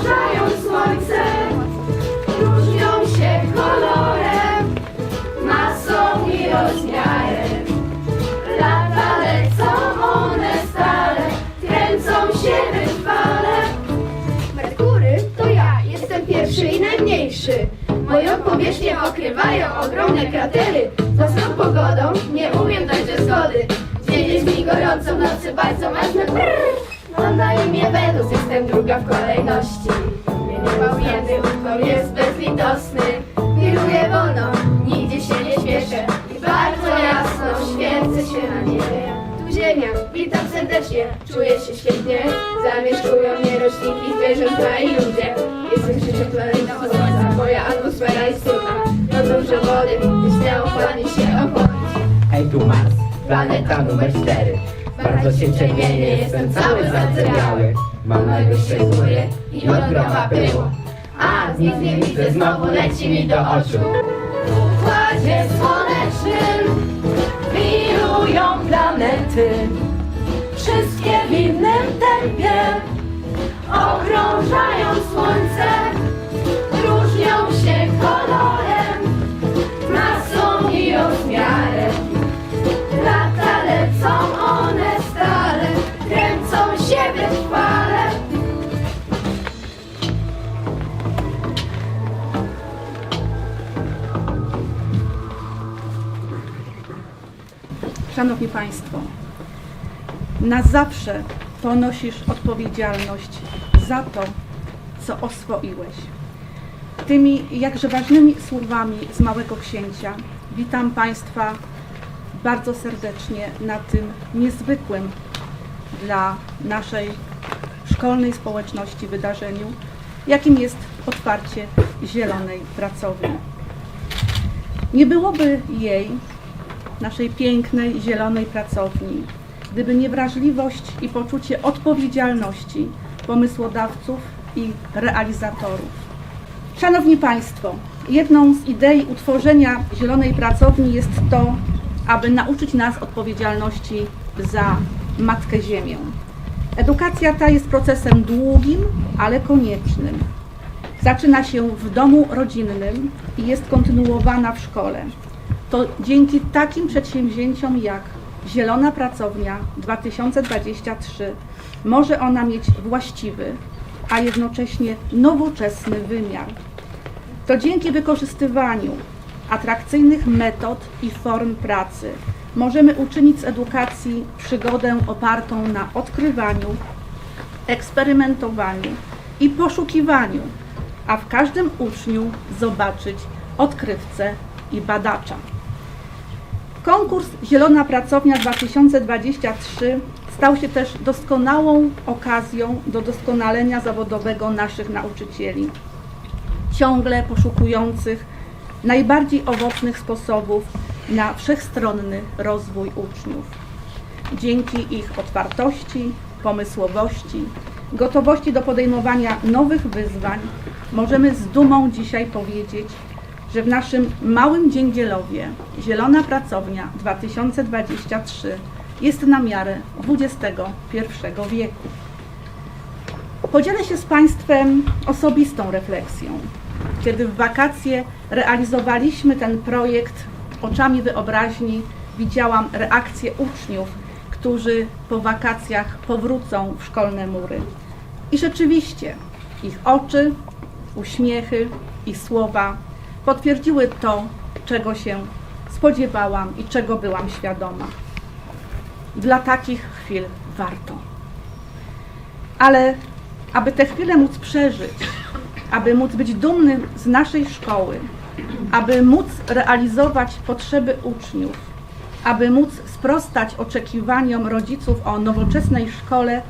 Okrążają słońce, różnią się kolorem, masą i rozmiarem. Lata lecą one stale, kręcą się wytrwale. Merkury to ja, jestem pierwszy i najmniejszy. Moją powierzchnię okrywają ogromne kratery. Za własną pogodą nie umiem dojść zgody. Dzień jest mi gorąco, w nocy bardzo Wenus, jestem druga w kolejności. Niepamiętny utwór jest bezlitosny. Wiruję wolno, nigdzie się nie śpieszę. I bardzo jasno świecę się na niebie. Tu ziemia, witam serdecznie, czuję się świetnie. Zamieszkują mnie roślinki, zwierzęta i ludzie. Jestem krzyczem planeta słońca, moja atmosfera jest trudna. Rodzą, że wody, by śmiało się ochłonić. Hej tu Mars, planeta numer 4 Bardzo się czerwienie, jestem cały zardzewiały Mam najwyższe góry i od groma pyłu A, nic nie widzę, znowu leci mi do oczu W układzie słonecznym wirują planety. Wszystkie w innym tempie okrążają słońce. Szanowni Państwo, na zawsze ponosisz odpowiedzialność za to, co oswoiłeś. Tymi jakże ważnymi słowami z Małego Księcia witam Państwa bardzo serdecznie na tym niezwykłym dla naszej szkolnej społeczności wydarzeniu, jakim jest otwarcie Zielonej Pracowni. Nie byłoby jej, naszej pięknej, zielonej pracowni, gdyby nie wrażliwość i poczucie odpowiedzialności pomysłodawców i realizatorów. Szanowni Państwo, jedną z idei utworzenia zielonej pracowni jest to, aby nauczyć nas odpowiedzialności za Matkę Ziemię. Edukacja ta jest procesem długim, ale koniecznym. Zaczyna się w domu rodzinnym i jest kontynuowana w szkole. To dzięki takim przedsięwzięciom jak Zielona Pracownia 2023 może ona mieć właściwy, a jednocześnie nowoczesny wymiar. To dzięki wykorzystywaniu atrakcyjnych metod i form pracy możemy uczynić z edukacji przygodę opartą na odkrywaniu, eksperymentowaniu i poszukiwaniu, a w każdym uczniu zobaczyć odkrywcę i badacza. Konkurs Zielona Pracownia 2023 stał się też doskonałą okazją do doskonalenia zawodowego naszych nauczycieli, ciągle poszukujących najbardziej owocnych sposobów na wszechstronny rozwój uczniów. Dzięki ich otwartości, pomysłowości, gotowości do podejmowania nowych wyzwań, możemy z dumą dzisiaj powiedzieć, że w naszym małym Dzięgielowie Zielona Pracownia 2023 jest na miarę XXI wieku. Podzielę się z Państwem osobistą refleksją. Kiedy w wakacje realizowaliśmy ten projekt oczami wyobraźni, widziałam reakcje uczniów, którzy po wakacjach powrócą w szkolne mury. I rzeczywiście ich oczy, uśmiechy i słowa potwierdziły to, czego się spodziewałam i czego byłam świadoma. Dla takich chwil warto. Ale aby te chwile móc przeżyć, aby móc być dumnym z naszej szkoły, aby móc realizować potrzeby uczniów, aby móc sprostać oczekiwaniom rodziców o nowoczesnej szkole,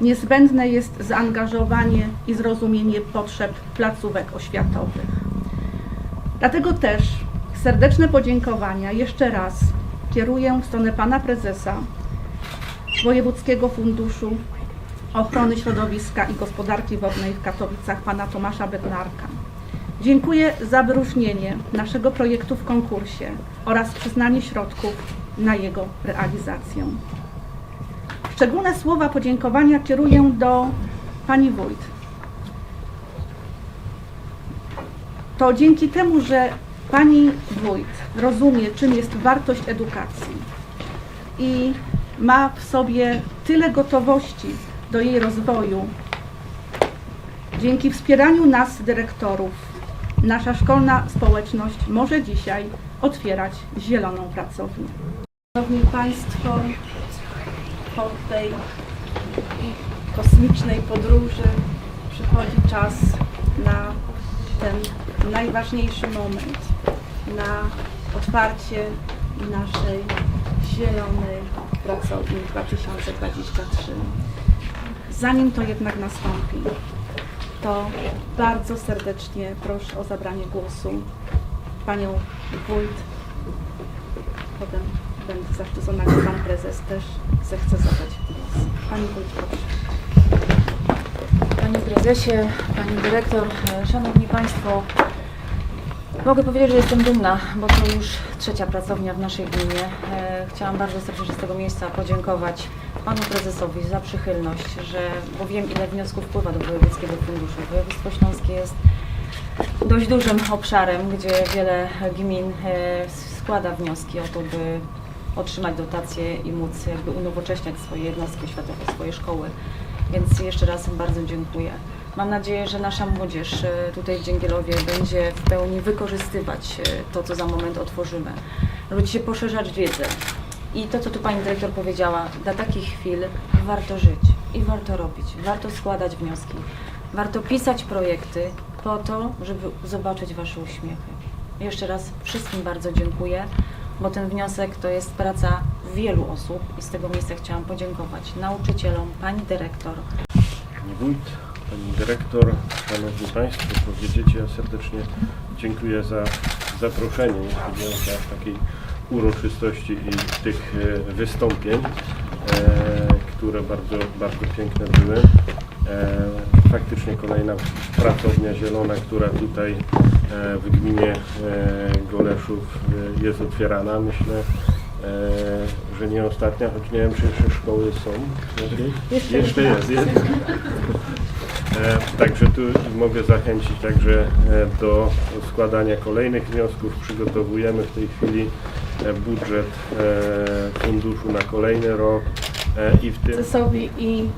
niezbędne jest zaangażowanie i zrozumienie potrzeb placówek oświatowych. Dlatego też serdeczne podziękowania jeszcze raz kieruję w stronę pana prezesa Wojewódzkiego Funduszu Ochrony Środowiska i Gospodarki Wodnej w Katowicach, pana Tomasza Bednarka. Dziękuję za wyróżnienie naszego projektu w konkursie oraz przyznanie środków na jego realizację. Szczególne słowa podziękowania kieruję do pani wójt. To dzięki temu, że pani wójt rozumie, czym jest wartość edukacji i ma w sobie tyle gotowości do jej rozwoju, dzięki wspieraniu nas, dyrektorów, nasza szkolna społeczność może dzisiaj otwierać zieloną pracownię. Szanowni Państwo, po tej kosmicznej podróży przychodzi czas na ten najważniejszy moment, na otwarcie naszej zielonej pracowni 2023. Zanim to jednak nastąpi, to bardzo serdecznie proszę o zabranie głosu Panią Wójt. Potem będę zaszczycona, że Pan Prezes też zechce zabrać głos. Pani Wójt, proszę. Panie prezesie, pani dyrektor, szanowni państwo, mogę powiedzieć, że jestem dumna, bo to już trzecia pracownia w naszej gminie. E, Chciałam bardzo serdecznie z tego miejsca podziękować panu prezesowi za przychylność, że, bo wiem ile wniosków wpływa do Wojewódzkiego Funduszu. Województwo Śląskie jest dość dużym obszarem, gdzie wiele gmin e, składa wnioski o to, by otrzymać dotacje i móc jakby unowocześniać swoje jednostki oświatowe, swoje szkoły. Więc jeszcze raz bardzo dziękuję. Mam nadzieję, że nasza młodzież e, tutaj w Dzięgielowie będzie w pełni wykorzystywać e, to, co za moment otworzymy. Będziecie poszerzać wiedzę. I to, co tu Pani Dyrektor powiedziała, dla takich chwil warto żyć i warto robić, warto składać wnioski, warto pisać projekty po to, żeby zobaczyć Wasze uśmiechy. Jeszcze raz wszystkim bardzo dziękuję, bo ten wniosek to jest praca wielu osób i z tego miejsca chciałam podziękować nauczycielom, Pani Dyrektor, Wójt, Pani Dyrektor, Szanowni Państwo, powiedzieć, ja serdecznie dziękuję za zaproszenie, się aż takiej uroczystości i tych e, wystąpień, e, które bardzo, bardzo piękne były. E, faktycznie kolejna pracownia zielona, która tutaj w gminie Goleszów jest otwierana. Myślę, że nie ostatnia, choć nie wiem, czy jeszcze szkoły są. Jeszcze, jeszcze jest. jest. E, Także tu mogę zachęcić także e, do składania kolejnych wniosków. Przygotowujemy w tej chwili e, budżet funduszu na kolejny rok i w tym prezesowi i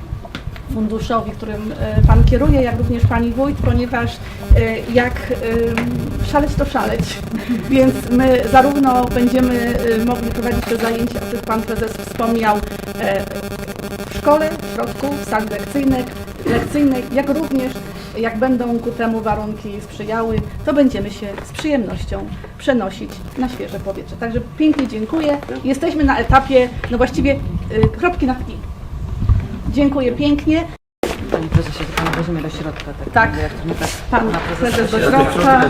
funduszowi, którym Pan kieruje, jak również Pani Wójt, ponieważ jak szaleć to szaleć, więc my zarówno będziemy mogli prowadzić te zajęcia, o których Pan Prezes wspomniał, w szkole, w środku, w sali lekcyjnej, lekcyjnej, jak również jak będą ku temu warunki sprzyjały, to będziemy się z przyjemnością przenosić na świeże powietrze. Także pięknie dziękuję. Jesteśmy na etapie, no właściwie y, kropki nad i. Dziękuję pięknie. Panie prezesie, to pan weźmie do środka. Tak, Tak. Jak to nie tak Pan prezes do środka. Zaczyna?